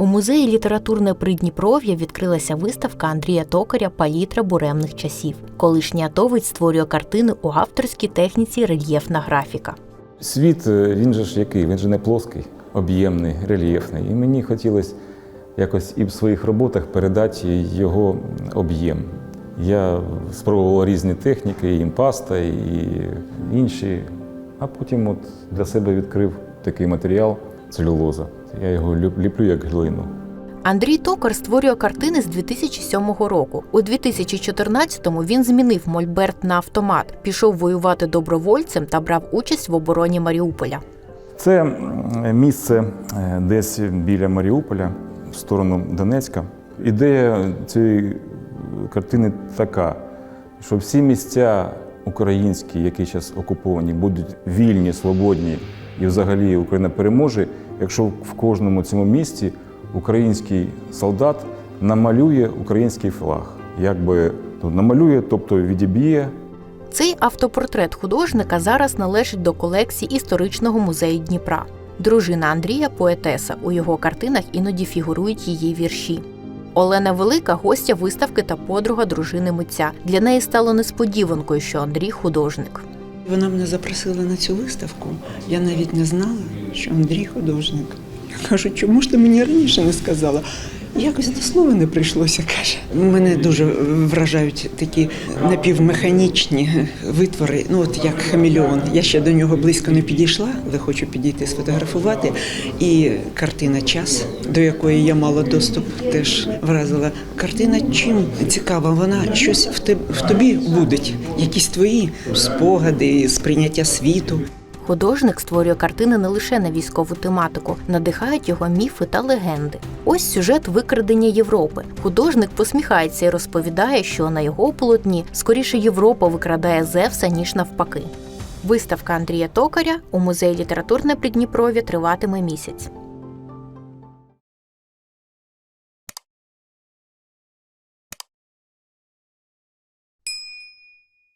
У музеї літературне Придніпров'я відкрилася виставка Андрія Токаря Палітра буремних часів. Колишній атовець створює картини у авторській техніці рельєфна графіка. Світ, е, він же ж який? Він же не плоский, об'ємний, рельєфний. І мені хотілося якось і в своїх роботах передати його об'єм. Я спробував різні техніки, і імпаста, і інші. А потім от для себе відкрив такий матеріал целюлоза. Я його ліплю як глину. Андрій Токар створює картини з 2007 року. У 2014-му він змінив мольберт на автомат, пішов воювати добровольцем та брав участь в обороні Маріуполя. Це місце е, десь біля Маріуполя, в сторону Донецька. Ідея цієї картини така, що всі місця українські, які зараз окуповані, будуть вільні, свободні і взагалі Україна переможе, якщо в кожному цьому місті український солдат намалює український флаг. Якби ну, намалює, тобто відіб'є Цей автопортрет художника зараз належить до колекції історичного музею Дніпра. Дружина Андрія поетеса. У його картинах іноді фігурують її вірші. Олена Велика гостя виставки та подруга дружини митця. Для неї стало несподіванкою, що Андрій художник. Вона мене запросила на цю виставку. Я навіть не знала, що Андрій художник. Я кажу, чому ж ти мені раніше не сказала? Якось до слова не прийшлося, каже. Мене дуже вражають такі напівмеханічні витвори, ну от як хамільон. Я ще до нього близько не підійшла, але хочу підійти сфотографувати. І картина Час, до якої я мала доступ, теж вразила. Картина чим цікава, вона щось в тобі будить, якісь твої спогади, сприйняття світу. Художник створює картини не лише на військову тематику, надихають його міфи та легенди. Ось сюжет викрадення Європи. Художник посміхається і розповідає, що на його полотні скоріше Європа викрадає Зевса, ніж навпаки. Виставка Андрія Токаря у музеї літературне Придніпров'я триватиме місяць.